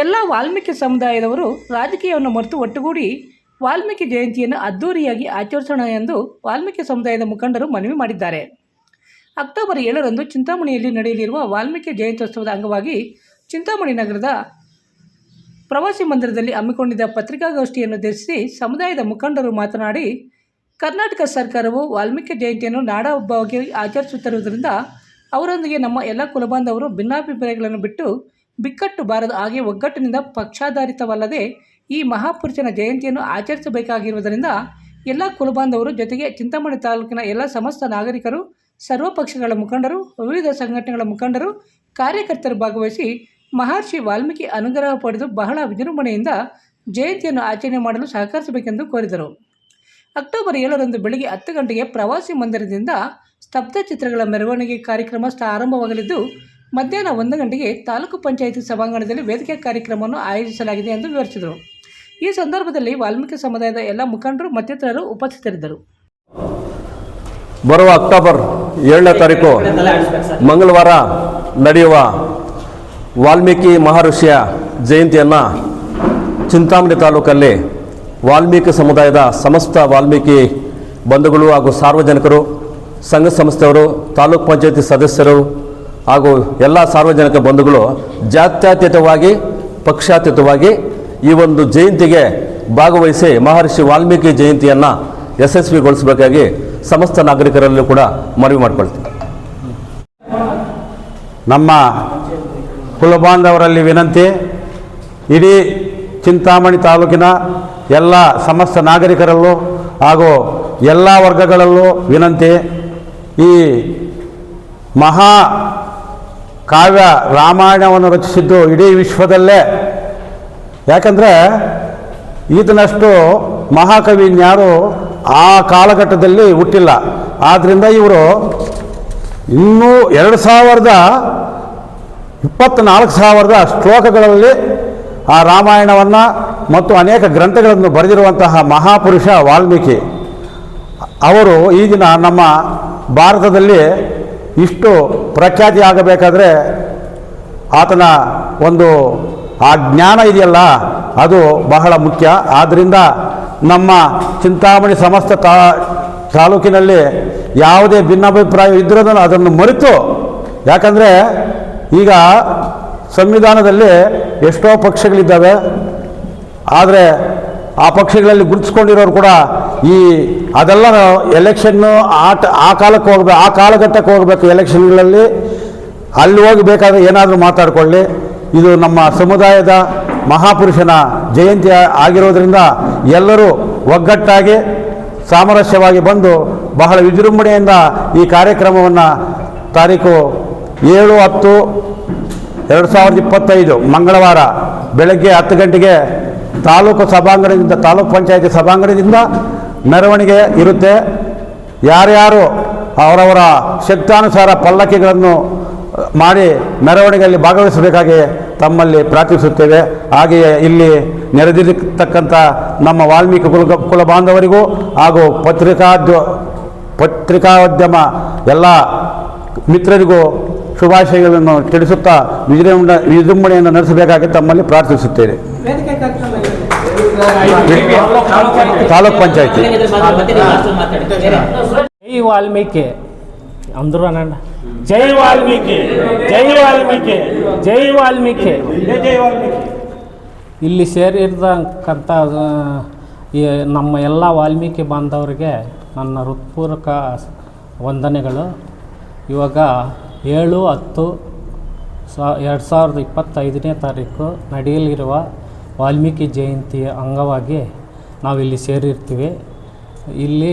ಎಲ್ಲ ವಾಲ್ಮೀಕಿ ಸಮುದಾಯದವರು ರಾಜಕೀಯವನ್ನು ಮರೆತು ಒಟ್ಟುಗೂಡಿ ವಾಲ್ಮೀಕಿ ಜಯಂತಿಯನ್ನು ಅದ್ದೂರಿಯಾಗಿ ಆಚರಿಸೋಣ ಎಂದು ವಾಲ್ಮೀಕಿ ಸಮುದಾಯದ ಮುಖಂಡರು ಮನವಿ ಮಾಡಿದ್ದಾರೆ. ಅಕ್ಟೋಬರ್ ಏಳರಂದು ಚಿಂತಾಮಣಿಯಲ್ಲಿ ನಡೆಯಲಿರುವ ವಾಲ್ಮೀಕಿ ಜಯಂತ್ಯೋತ್ಸವದ ಅಂಗವಾಗಿ ಚಿಂತಾಮಣಿ ನಗರದ ಪ್ರವಾಸಿ ಮಂದಿರದಲ್ಲಿ ಹಮ್ಮಿಕೊಂಡಿದ್ದ ಪತ್ರಿಕಾಗೋಷ್ಠಿಯನ್ನು ಉದ್ದೇಶಿಸಿ ಸಮುದಾಯದ ಮುಖಂಡರು ಮಾತನಾಡಿ, ಕರ್ನಾಟಕ ಸರ್ಕಾರವು ವಾಲ್ಮೀಕಿ ಜಯಂತಿಯನ್ನು ನಾಡ ಹಬ್ಬವಾಗಿ ಆಚರಿಸುತ್ತಿರುವುದರಿಂದ ಅವರೊಂದಿಗೆ ನಮ್ಮ ಎಲ್ಲ ಕುಲಬಾಂಧವರು ಭಿನ್ನಾಭಿಪ್ರಾಯಗಳನ್ನು ಬಿಟ್ಟು ಬಿಕ್ಕಟ್ಟು ಬಾರದ ಹಾಗೆ ಒಗ್ಗಟ್ಟಿನಿಂದ ಪಕ್ಷಾಧಾರಿತವಲ್ಲದೆ ಈ ಮಹಾಪುರುಷನ ಜಯಂತಿಯನ್ನು ಆಚರಿಸಬೇಕಾಗಿರುವುದರಿಂದ ಎಲ್ಲ ಕುಲಬಾಂಧವರು ಜೊತೆಗೆ ಚಿಂತಾಮಣಿ ತಾಲೂಕಿನ ಎಲ್ಲ ಸಮಸ್ತ ನಾಗರಿಕರು ಸರ್ವ ಪಕ್ಷಗಳ ಮುಖಂಡರು, ವಿವಿಧ ಸಂಘಟನೆಗಳ ಮುಖಂಡರು, ಕಾರ್ಯಕರ್ತರು ಭಾಗವಹಿಸಿ ಮಹರ್ಷಿ ವಾಲ್ಮೀಕಿ ಅನುಗ್ರಹ ಪಡೆದು ಬಹಳ ವಿಜೃಂಭಣೆಯಿಂದ ಜಯಂತಿಯನ್ನು ಆಚರಣೆ ಮಾಡಲು ಸಹಕರಿಸಬೇಕೆಂದು ಕೋರಿದರು. ಅಕ್ಟೋಬರ್ ಏಳರಂದು ಬೆಳಗ್ಗೆ ಹತ್ತು ಗಂಟೆಗೆ ಪ್ರವಾಸಿ ಮಂದಿರದಿಂದ ಸ್ತಬ್ಧ ಚಿತ್ರಗಳ ಮೆರವಣಿಗೆ ಕಾರ್ಯಕ್ರಮ ಆರಂಭವಾಗಲಿದ್ದು ಮಧ್ಯಾಹ್ನ ಒಂದು ಗಂಟೆಗೆ ತಾಲೂಕು ಪಂಚಾಯಿತಿ ಸಭಾಂಗಣದಲ್ಲಿ ವೇದಿಕೆ ಕಾರ್ಯಕ್ರಮವನ್ನು ಆಯೋಜಿಸಲಾಗಿದೆ ಎಂದು ವಿವರಿಸಿದರು. ಈ ಸಂದರ್ಭದಲ್ಲಿ ವಾಲ್ಮೀಕಿ ಸಮುದಾಯದ ಎಲ್ಲ ಮುಖಂಡರು ಮತ್ತಿತರರು ಉಪಸ್ಥಿತರಿದ್ದರು. ಬರುವ ಅಕ್ಟೋಬರ್ ಏಳನೇ ತಾರೀಕು ಮಂಗಳವಾರ ನಡೆಯುವ ವಾಲ್ಮೀಕಿ ಮಹರ್ಷಿಯ ಜಯಂತಿಯನ್ನು ಚಿಂತಾಮಣಿ ತಾಲೂಕಲ್ಲಿ ವಾಲ್ಮೀಕಿ ಸಮುದಾಯದ ಸಮಸ್ತ ವಾಲ್ಮೀಕಿ ಬಂಧುಗಳು ಹಾಗೂ ಸಾರ್ವಜನಿಕರು, ಸಂಘ ಸಂಸ್ಥೆಯವರು, ತಾಲೂಕ್ ಪಂಚಾಯತಿ ಸದಸ್ಯರು ಹಾಗೂ ಎಲ್ಲ ಸಾರ್ವಜನಿಕ ಬಂಧುಗಳು ಜಾತ್ಯತೀತವಾಗಿ, ಪಕ್ಷಾತೀತವಾಗಿ ಈ ಒಂದು ಜಯಂತಿಗೆ ಭಾಗವಹಿಸಿ ಮಹರ್ಷಿ ವಾಲ್ಮೀಕಿ ಜಯಂತಿಯನ್ನು ಯಶಸ್ವಿಗೊಳಿಸಬೇಕಾಗಿ ಸಮಸ್ತ ನಾಗರಿಕರಲ್ಲೂ ಕೂಡ ಮನವಿ ಮಾಡಿಕೊಳ್ತೀನಿ. ನಮ್ಮ ಕುಲಬಾಂಧವರಲ್ಲಿ ವಿನಂತಿ, ಇಡೀ ಚಿಂತಾಮಣಿ ತಾಲೂಕಿನ ಎಲ್ಲ ಸಮಸ್ತ ನಾಗರಿಕರಲ್ಲೂ ಹಾಗೂ ಎಲ್ಲ ವರ್ಗಗಳಲ್ಲೂ ವಿನಂತಿ, ಈ ಮಹಾ ಕಾವ್ಯ ರಾಮಾಯಣವನ್ನು ರಚಿಸಿದ್ದು ಇಡೀ ವಿಶ್ವದಲ್ಲೇ. ಯಾಕಂದರೆ ಈತನಷ್ಟು ಮಹಾಕವಿ ಇನ್ಯಾರು ಆ ಕಾಲಘಟ್ಟದಲ್ಲಿ ಹುಟ್ಟಿಲ್ಲ. ಆದ್ದರಿಂದ ಇವರು ಇನ್ನೂ ಎರಡು ಸಾವಿರದ ಇಪ್ಪತ್ತ್ನಾಲ್ಕು ಸಾವಿರದ ಶ್ಲೋಕಗಳಲ್ಲಿ ಆ ರಾಮಾಯಣವನ್ನು ಮತ್ತು ಅನೇಕ ಗ್ರಂಥಗಳನ್ನು ಬರೆದಿರುವಂತಹ ಮಹಾಪುರುಷ ವಾಲ್ಮೀಕಿ. ಅವರು ಈಗಿನ ನಮ್ಮ ಭಾರತದಲ್ಲಿ ಇಷ್ಟು ಪ್ರಖ್ಯಾತಿ ಆಗಬೇಕಾದ್ರೆ ಆತನ ಒಂದು, ಆ ಜ್ಞಾನ ಇದೆಯಲ್ಲ, ಅದು ಬಹಳ ಮುಖ್ಯ. ಆದ್ದರಿಂದ ನಮ್ಮ ಚಿಂತಾಮಣಿ ಸಮಸ್ತ ತಾ, ತಾಲೂಕಿನಲ್ಲಿ ಯಾವುದೇ ಭಿನ್ನಾಭಿಪ್ರಾಯ ಇದ್ದರೂ ಅದನ್ನು ಮರೆತು, ಯಾಕಂದರೆ ಈಗ ಸಂವಿಧಾನದಲ್ಲಿ ಎಷ್ಟೋ ಪಕ್ಷಗಳಿದ್ದಾವೆ, ಆದರೆ ಆ ಪಕ್ಷಗಳಲ್ಲಿ ಗುರುತಿಸ್ಕೊಂಡಿರೋರು ಕೂಡ ಈ ಅದೆಲ್ಲ ಎಲೆಕ್ಷನ್ನು ಆಟ ಆ ಕಾಲಕ್ಕೆ ಹೋಗ್ಬೇಕು ಆ ಕಾಲಘಟ್ಟಕ್ಕೆ ಹೋಗಬೇಕು ಎಲೆಕ್ಷನ್ಗಳಲ್ಲಿ. ಅಲ್ಲಿ ಹೋಗಿ ಬೇಕಾದ್ರೆ ಏನಾದರೂ ಮಾತಾಡಿಕೊಳ್ಳಿ. ಇದು ನಮ್ಮ ಸಮುದಾಯದ ಮಹಾಪುರುಷನ ಜಯಂತಿ ಆಗಿರೋದರಿಂದ ಎಲ್ಲರೂ ಒಗ್ಗಟ್ಟಾಗಿ, ಸಾಮರಸ್ಯವಾಗಿ ಬಂದು ಬಹಳ ವಿಜೃಂಭಣೆಯಿಂದ ಈ ಕಾರ್ಯಕ್ರಮವನ್ನು ತಾರೀಕು ಏಳು, ಹತ್ತು, ಎರಡು ಸಾವಿರದ ಇಪ್ಪತ್ತೈದು ಮಂಗಳವಾರ ಬೆಳಗ್ಗೆ ಹತ್ತು ಗಂಟೆಗೆ ತಾಲೂಕು ಸಭಾಂಗಣದಿಂದ, ತಾಲೂಕು ಪಂಚಾಯತಿ ಸಭಾಂಗಣದಿಂದ ಮೆರವಣಿಗೆ ಇರುತ್ತೆ. ಯಾರ್ಯಾರು ಅವರವರ ಶಕ್ತಾನುಸಾರ ಪಲ್ಲಕ್ಕಿಗಳನ್ನು ಮಾಡಿ ಮೆರವಣಿಗೆಯಲ್ಲಿ ಭಾಗವಹಿಸಬೇಕಾಗಿ ತಮ್ಮಲ್ಲಿ ಪ್ರಾರ್ಥಿಸುತ್ತೇವೆ. ಹಾಗೆಯೇ ಇಲ್ಲಿ ನೆರೆದಿರತಕ್ಕಂಥ ನಮ್ಮ ವಾಲ್ಮೀಕಿ ಕುಲ ಕುಲ ಬಾಂಧವರಿಗೂ ಹಾಗೂ ಪತ್ರಿಕಾದ್ಯ, ಪತ್ರಿಕಾದ್ಯಮ ಎಲ್ಲ ಮಿತ್ರರಿಗೂ ಶುಭಾಶಯಗಳನ್ನು ತಿಳಿಸುತ್ತಾ ವಿಜೃಂಭಣೆ, ವಿಜೃಂಭಣೆಯನ್ನು ನಡೆಸಬೇಕಾಗಿ ತಮ್ಮಲ್ಲಿ ಪ್ರಾರ್ಥಿಸುತ್ತೇನೆ ತಾಲೂಕ್ ಪಂಚಾಯತಿ. ಜೈ ವಾಲ್ಮೀಕಿ. ಅಂದ್ರು ಅಣ್ಣ ಜೈ ವಾಲ್ಮೀಕಿ ಜೈ ವಾಲ್ಮೀಕಿ ಜೈ ವಾಲ್ಮೀಕಿ. ಇಲ್ಲಿ ಸೇರಿರ್ತಕ್ಕಂಥ ನಮ್ಮ ಎಲ್ಲ ವಾಲ್ಮೀಕಿ ಬಾಂಧವರಿಗೆ ನನ್ನ ಹೃತ್ಪೂರ್ವಕ ವಂದನೆಗಳು. ಇವಾಗ ಏಳು ಹತ್ತು ಸಾ, ಎರಡು ಸಾವಿರದ ಇಪ್ಪತ್ತೈದನೇ ತಾರೀಕು ನಡೆಯಲಿರುವ ವಾಲ್ಮೀಕಿ ಜಯಂತಿಯ ಅಂಗವಾಗಿ ನಾವಿಲ್ಲಿ ಸೇರಿರ್ತೀವಿ. ಇಲ್ಲಿ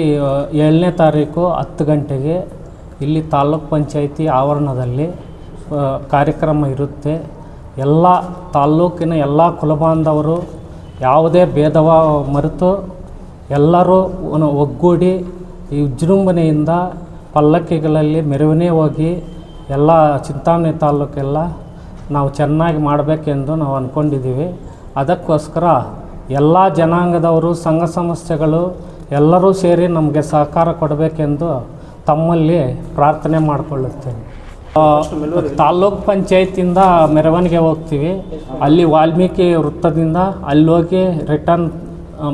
ಏಳನೇ ತಾರೀಕು ಹತ್ತು ಗಂಟೆಗೆ ಇಲ್ಲಿ ತಾಲ್ಲೂಕು ಪಂಚಾಯಿತಿ ಆವರಣದಲ್ಲಿ ಕಾರ್ಯಕ್ರಮ ಇರುತ್ತೆ. ಎಲ್ಲ ತಾಲ್ಲೂಕಿನ ಎಲ್ಲ ಕುಲಬಾಂಧವರು ಯಾವುದೇ ಭೇದವ ಮರೆತು ಎಲ್ಲರೂ ಒಗ್ಗೂಡಿ ಈ ವಿಜೃಂಭಣೆಯಿಂದ ಪಲ್ಲಕ್ಕಿಗಳಲ್ಲಿ ಮೆರವಣಿಗೆ ಹೋಗಿ ಎಲ್ಲ ಚಿಂತಾಮಣಿ ತಾಲೂಕೆಲ್ಲ ನಾವು ಚೆನ್ನಾಗಿ ಮಾಡಬೇಕೆಂದು ನಾವು ಅಂದ್ಕೊಂಡಿದ್ದೀವಿ ಅದಕ್ಕೋಸ್ಕರ ಎಲ್ಲ ಜನಾಂಗದವರು, ಸಂಘ ಸಂಸ್ಥೆಗಳು ಎಲ್ಲರೂ ಸೇರಿ ನಮಗೆ ಸಹಕಾರ ಕೊಡಬೇಕೆಂದು ತಮ್ಮಲ್ಲಿ ಪ್ರಾರ್ಥನೆ ಮಾಡಿಕೊಳ್ಳುತ್ತೇನೆ. ತಾಲ್ಲೂಕು ಪಂಚಾಯತಿಂದ ಮೆರವಣಿಗೆ ಹೋಗ್ತೀವಿ. ಅಲ್ಲಿ ವಾಲ್ಮೀಕಿ ವೃತ್ತದಿಂದ ಅಲ್ಲಿ ಹೋಗಿ ರಿಟರ್ನ್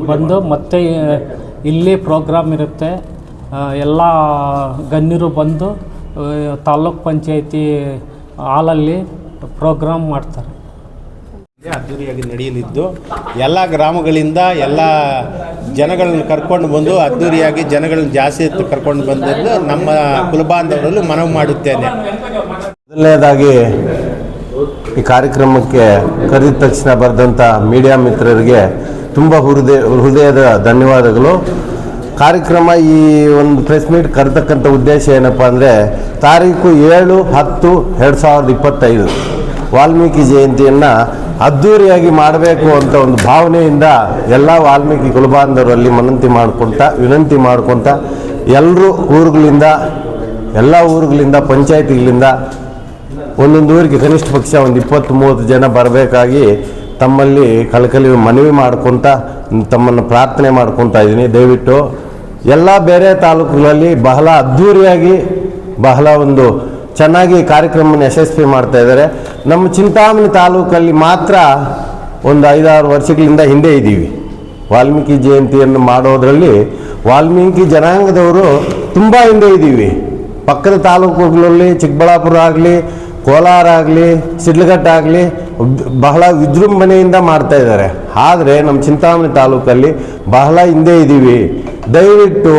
ಬಂದು ಮತ್ತೆ ಇಲ್ಲಿ ಪ್ರೋಗ್ರಾಮ್ ಇರುತ್ತೆ. ಎಲ್ಲ ಗಣ್ಯರು ಬಂದು ತಾಲ್ಲೂಕು ಪಂಚಾಯತಿ ಹಾಲಲ್ಲಿ ಪ್ರೋಗ್ರಾಮ್ ಮಾಡ್ತಾರೆ. ಅದ್ದೂರಿಯಾಗಿ ನಡೆಯಲಿದ್ದು, ಎಲ್ಲ ಗ್ರಾಮಗಳಿಂದ ಎಲ್ಲ ಜನಗಳನ್ನ ಕರ್ಕೊಂಡು ಬಂದು ಅದ್ದೂರಿಯಾಗಿ ಜನಗಳನ್ನ ಜಾಸ್ತಿ ಎತ್ತು ಕರ್ಕೊಂಡು ಬಂದದ್ದು ನಮ್ಮ ಕುಲಬಾಂಧವರಲ್ಲೂ ಮನವಿ ಮಾಡುತ್ತೇನೆ. ಮೊದಲನೇದಾಗಿ ಈ ಕಾರ್ಯಕ್ರಮಕ್ಕೆ ಕರೆದ ತಕ್ಷಣ ಬರೆದಂಥ ಮೀಡಿಯಾ ಮಿತ್ರರಿಗೆ ತುಂಬ ಹೃದಯ, ಹೃದಯದ ಧನ್ಯವಾದಗಳು. ಕಾರ್ಯಕ್ರಮ ಈ ಒಂದು ಪ್ರೆಸ್ ಮೀಟ್ ಕರೆತಕ್ಕಂಥ ಉದ್ದೇಶ ಏನಪ್ಪ ಅಂದರೆ, ತಾರೀಕು ಏಳು ಹತ್ತು ಎರಡು ಸಾವಿರದ ಇಪ್ಪತ್ತೈದು. ವಾಲ್ಮೀಕಿ ಜಯಂತಿಯನ್ನು ಅದ್ಧೂರಿಯಾಗಿ ಮಾಡಬೇಕು ಅಂತ ಒಂದು ಭಾವನೆಯಿಂದ ಎಲ್ಲ ವಾಲ್ಮೀಕಿ ಕುಲಬಾಂಧವರಲ್ಲಿ ಮನಂತಿ ಮಾಡ್ಕೊತ, ವಿನಂತಿ ಮಾಡ್ಕೊತ ಎಲ್ಲರೂ ಊರುಗಳಿಂದ, ಎಲ್ಲ ಊರುಗಳಿಂದ, ಪಂಚಾಯತಿಗಳಿಂದ ಒಂದೊಂದು ಊರಿಗೆ ಕನಿಷ್ಠ ಪಕ್ಷ ಒಂದು ಇಪ್ಪತ್ತು ಮೂವತ್ತು ಜನ ಬರಬೇಕಾಗಿ ತಮ್ಮಲ್ಲಿ ಕಲಕಲಿ ಮನವಿ ಮಾಡ್ಕೊತ, ತಮ್ಮನ್ನು ಪ್ರಾರ್ಥನೆ ಮಾಡ್ಕೊತಾ ಇದ್ದೀನಿ. ದಯವಿಟ್ಟು ಎಲ್ಲ ಬೇರೆ ತಾಲೂಕುಗಳಲ್ಲಿ ಬಹಳ ಅದ್ಧೂರಿಯಾಗಿ ಬಹಳ ಒಂದು ಚೆನ್ನಾಗಿ ಕಾರ್ಯಕ್ರಮವನ್ನು ಯಶಸ್ವಿ ಮಾಡ್ತಾ ಇದ್ದಾರೆ. ನಮ್ಮ ಚಿಂತಾಮಣಿ ತಾಲೂಕಲ್ಲಿ ಮಾತ್ರ ಒಂದು ಐದಾರು ವರ್ಷಗಳಿಂದ ಹಿಂದೆ ಇದ್ದೀವಿ. ವಾಲ್ಮೀಕಿ ಜಯಂತಿಯನ್ನು ಮಾಡೋದರಲ್ಲಿ ವಾಲ್ಮೀಕಿ ಜನಾಂಗದವರು ತುಂಬ ಹಿಂದೆ ಇದ್ದೀವಿ. ಪಕ್ಕದ ತಾಲೂಕುಗಳಲ್ಲಿ, ಚಿಕ್ಕಬಳ್ಳಾಪುರ ಆಗಲಿ, ಕೋಲಾರ ಆಗಲಿ ಸಿಡ್ಲಘಟ್ಟಾಗಲಿ ಬಹಳ ವಿಜೃಂಭಣೆಯಿಂದ ಮಾಡ್ತಾ ಇದ್ದಾರೆ. ಆದರೆ ನಮ್ಮ ಚಿಂತಾಮಣಿ ತಾಲೂಕಲ್ಲಿ ಬಹಳ ಹಿಂದೆ ಇದ್ದೀವಿ. ದಯವಿಟ್ಟು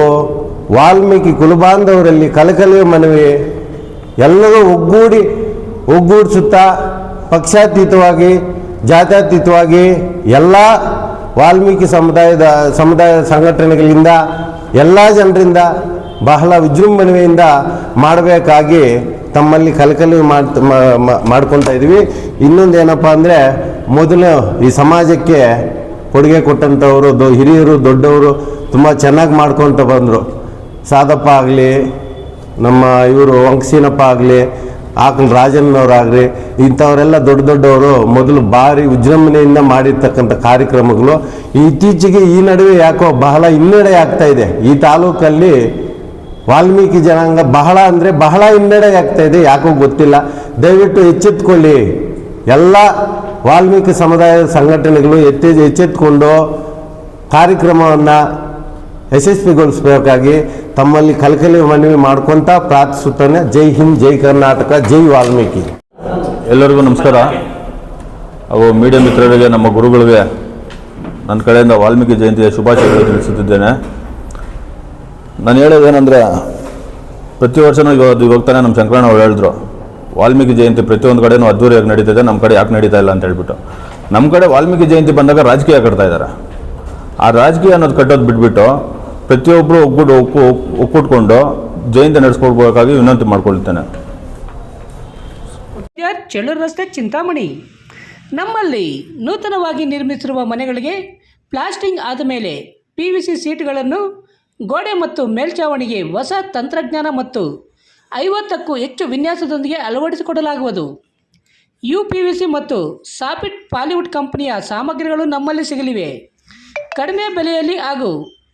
ವಾಲ್ಮೀಕಿ ಕುಲಬಾಂಧವರಲ್ಲಿ ಕಲಕಲಿಯ ಮನವಿ ಎಲ್ಲರೂ ಒಗ್ಗೂಡಿ, ಒಗ್ಗೂಡಿಸುತ್ತಾ ಪಕ್ಷಾತೀತವಾಗಿ, ಜಾತ್ಯತೀತವಾಗಿ ಎಲ್ಲ ವಾಲ್ಮೀಕಿ ಸಮುದಾಯದ, ಸಮುದಾಯ ಸಂಘಟನೆಗಳಿಂದ, ಎಲ್ಲ ಜನರಿಂದ ಬಹಳ ವಿಜೃಂಭಣೆಯಿಂದ ಮಾಡಬೇಕಾಗಿ ತಮ್ಮಲ್ಲಿ ಕಲಕಲಿ ಮಾಡ್ ಮಾಡ್ಕೊತಾ ಇದ್ದೀವಿ. ಇನ್ನೊಂದು ಏನಪ್ಪ ಅಂದರೆ, ಮೊದಲು ಈ ಸಮಾಜಕ್ಕೆ ಕೊಡುಗೆ ಕೊಟ್ಟಂಥವರು, ದೊ, ಹಿರಿಯರು, ದೊಡ್ಡವರು ತುಂಬ ಚೆನ್ನಾಗಿ ಮಾಡ್ಕೊತ ಬಂದರು. ಸಾದಪ್ಪ ಆಗಲಿ ನಮ್ಮ ಇವರು ವಂಕಸೀನಪ್ಪ ಆಗಲಿ, ಆಕಲ್ ರಾಜಣ್ಣವರಾಗಲಿ ಇಂಥವರೆಲ್ಲ ದೊಡ್ಡ ದೊಡ್ಡವರು ಮೊದಲು ಭಾರಿ ವಿಜೃಂಭಣೆಯಿಂದ ಮಾಡಿರ್ತಕ್ಕಂಥ ಕಾರ್ಯಕ್ರಮಗಳು. ಇತ್ತೀಚೆಗೆ ಈ ನಡುವೆ ಯಾಕೋ ಬಹಳ ಹಿನ್ನಡೆ ಆಗ್ತಾ ಇದೆ. ಈ ತಾಲೂಕಲ್ಲಿ ವಾಲ್ಮೀಕಿ ಜನಾಂಗ ಬಹಳ ಅಂದರೆ ಬಹಳ ಹಿನ್ನಡೆ ಆಗ್ತಾ ಇದೆ, ಯಾಕೋ ಗೊತ್ತಿಲ್ಲ. ದಯವಿಟ್ಟು ಎಚ್ಚೆತ್ಕೊಳ್ಳಿ. ಎಲ್ಲ ವಾಲ್ಮೀಕಿ ಸಮುದಾಯದ ಸಂಘಟನೆಗಳು ಎತ್ತಿ ಎಚ್ಚೆತ್ಕೊಂಡು ಕಾರ್ಯಕ್ರಮವನ್ನು ಯಶಸ್ವಿಗೊಳಿಸಬೇಕಾಗಿ ತಮ್ಮಲ್ಲಿ ಕಲಕಲಿ ಮನವಿ ಮಾಡ್ಕೊಂತ ಪ್ರಾರ್ಥಿಸುತ್ತಾನೆ. ಜೈ ಹಿಂದ್, ಜೈ ಕರ್ನಾಟಕ, ಜೈ ವಾಲ್ಮೀಕಿ. ಎಲ್ಲರಿಗೂ ನಮಸ್ಕಾರ. ಅವು ಮೀಡಿಯಾ ಮಿತ್ರರಿಗೆ, ನಮ್ಮ ಗುರುಗಳಿಗೆ ನನ್ನ ಕಡೆಯಿಂದ ವಾಲ್ಮೀಕಿ ಜಯಂತಿಯ ಶುಭಾಶಯಗಳು ತಿಳಿಸುತ್ತಿದ್ದೇನೆ. ನಾನು ಹೇಳೋದೇನೆಂದರೆ ಪ್ರತಿ ವರ್ಷನೂ ಇವಾಗ ಇವಾಗ ತಾನೇ ನಮ್ಮ ಶಂಕರಣ್ಣ ಅವ್ರು ಹೇಳಿದ್ರು, ವಾಲ್ಮೀಕಿ ಜಯಂತಿ ಪ್ರತಿಯೊಂದು ಕಡೆನೂ ಅದ್ದೂರಿಯಾಗಿ ನಡೀತಿದೆ, ನಮ್ಮ ಕಡೆ ಯಾಕೆ ನಡೀತಾ ಇಲ್ಲ ಅಂತ ಹೇಳ್ಬಿಟ್ಟು. ನಮ್ಮ ಕಡೆ ವಾಲ್ಮೀಕಿ ಜಯಂತಿ ಬಂದಾಗ ರಾಜಕೀಯ ಕಟ್ತಾ ಇದ್ದಾರೆ. ಆ ರಾಜಕೀಯ ಅನ್ನೋದು ಕಟ್ಟೋದು ಬಿಟ್ಬಿಟ್ಟು ಪ್ರತಿಯೊಬ್ಬರು ಒಗ್ಗೂಡು ಒಕ್ಕು ಒಕ್ಕೂಟ್ಕೊಂಡು ಜಯಂತಿ ನಡೆಸ್ಕೊಳ್ಬೇಕಾಗಿ ವಿನಂತಿ ಮಾಡ್ಕೊಳ್ತೇನೆ. ಚಳ್ಳೂರು ರಸ್ತೆ ಚಿಂತಾಮಣಿ. ನಮ್ಮಲ್ಲಿ ನೂತನವಾಗಿ ನಿರ್ಮಿಸಿರುವ ಮನೆಗಳಿಗೆ ಪ್ಲಾಸ್ಟಿಂಗ್ ಆದ ಮೇಲೆ ಪಿ ವಿ ಸಿ ಸೀಟ್ಗಳನ್ನು ಗೋಡೆ ಮತ್ತು ಮೇಲ್ಛಾವಣಿಗೆ ಹೊಸ ತಂತ್ರಜ್ಞಾನ ಮತ್ತು ಐವತ್ತಕ್ಕೂ ಹೆಚ್ಚು ವಿನ್ಯಾಸದೊಂದಿಗೆ ಅಳವಡಿಸಿಕೊಡಲಾಗುವುದು. ಯು ಪಿ ವಿ ಸಿ ಮತ್ತು ಸಾಪಿಟ್ ಪಾಲಿವುಡ್ ಕಂಪನಿಯ ಸಾಮಗ್ರಿಗಳು ನಮ್ಮಲ್ಲಿ ಸಿಗಲಿವೆ. ಕಡಿಮೆ ಬೆಲೆಯಲ್ಲಿ ಹಾಗೂ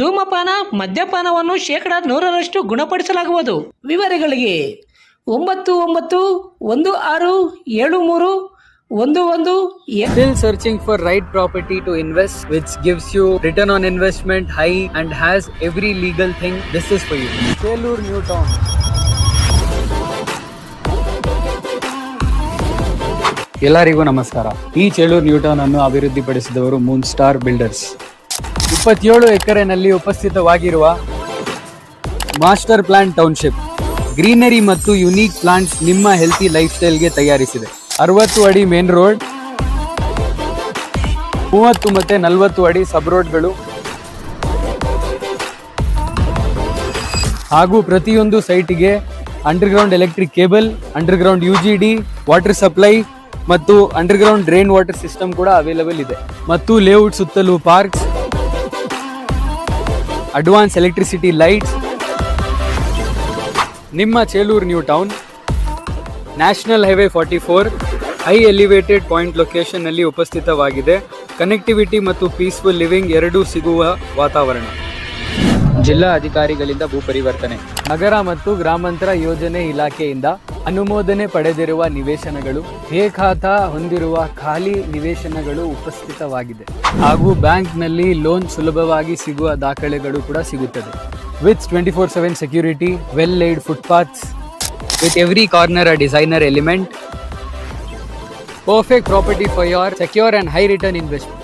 ಧೂಮಪಾನ, ಮದ್ಯಪಾನವನ್ನು ಶೇಕಡ ನೂರರಷ್ಟು ಗುಣಪಡಿಸಲಾಗುವುದು. ವಿವರಗಳಿಗೆ ಒಂಬತ್ತು ಒಂಬತ್ತು ಒಂದು ಆರು ಏಳು ಮೂರು ಒಂದು ಒಂದು still searching for right property to invest which gives you return on investment high and has every legal thing this is for you Chelur new town ಎಲ್ಲರಿಗೂ ನಮಸ್ಕಾರ. ಈ ಚೇಳೂರು ನ್ಯೂಟನ್ ಅನ್ನು ಅಭಿವೃದ್ಧಿಪಡಿಸಿದವರು ಮೂನ್ ಸ್ಟಾರ್ ಬಿಲ್ಡರ್ಸ್ ಇಪ್ಪತ್ತೇಳು ಎಕರೆನಲ್ಲಿ ಉಪಸ್ಥಿತವಾಗಿರುವ ಮಾಸ್ಟರ್ ಪ್ಲಾನ್ ಟೌನ್ಶಿಪ್, ಗ್ರೀನರಿ ಮತ್ತು unique plants ನಿಮ್ಮ healthy life ಸ್ಟೈಲ್ಗೆ ತಯಾರಿಸಿದೆ. ಅರವತ್ತು ಅಡಿ ಮೇನ್ ರೋಡ್, ಮೂವತ್ತು ಮತ್ತೆ ನಲವತ್ತು ಅಡಿ ಸಬ್ ರೋಡ್ಗಳು ಹಾಗೂ ಪ್ರತಿಯೊಂದು ಸೈಟಿಗೆ underground electric cable, underground U G D water supply ಮತ್ತು ಅಂಡರ್ಗ್ರೌಂಡ್ ಡ್ರೈನ್ ವಾಟರ್ ಸಿಸ್ಟಮ್ ಕೂಡ ಅವೈಲಬಲ್ ಇದೆ. ಮತ್ತು ಲೇಔಟ್ ಸುತ್ತಲೂ ಪಾರ್ಕ್ಸ್ ಅಡ್ವಾನ್ಸ್ ಎಲೆಕ್ಟ್ರಿಸಿಟಿ ಲೈಟ್ಸ್ ನಿಮ್ಮ Chelur new town national highway forty four high elevated point ಲೊಕೇಶನ್ನಲ್ಲಿ ಉಪಸ್ಥಿತವಾಗಿದೆ. ಕನೆಕ್ಟಿವಿಟಿ ಮತ್ತು ಪೀಸ್ಫುಲ್ ಲಿವಿಂಗ್ ಎರಡೂ ಸಿಗುವ ವಾತಾವರಣ. ಜಿಲ್ಲಾ ಅಧಿಕಾರಿಗಳಿಂದ ಭೂ ಪರಿವರ್ತನೆ. ನಗರ ಮತ್ತು ಗ್ರಾಮಾಂತರ ಯೋಜನೆ ಇಲಾಖೆಯಿಂದ ಅನುಮೋದನೆ ಪಡೆದಿರುವ ನಿವೇಶನಗಳು ಹೇ ಖಾತಾ ಹೊಂದಿರುವ ಖಾಲಿ ನಿವೇಶನಗಳು ಉಪಸ್ಥಿತವಾಗಿದೆ ಹಾಗೂ ಬ್ಯಾಂಕ್ನಲ್ಲಿ ಲೋನ್ ಸುಲಭವಾಗಿ ಸಿಗುವ ದಾಖಲೆಗಳು ಕೂಡ ಸಿಗುತ್ತದೆ with twenty four seven security, well laid footpaths, with every corner a designer element, perfect property for your secure and high return investment.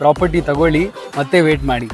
Property ತಗೊಳ್ಳಿ ಮತ್ತೆ ವೇಟ್ ಮಾಡಿ.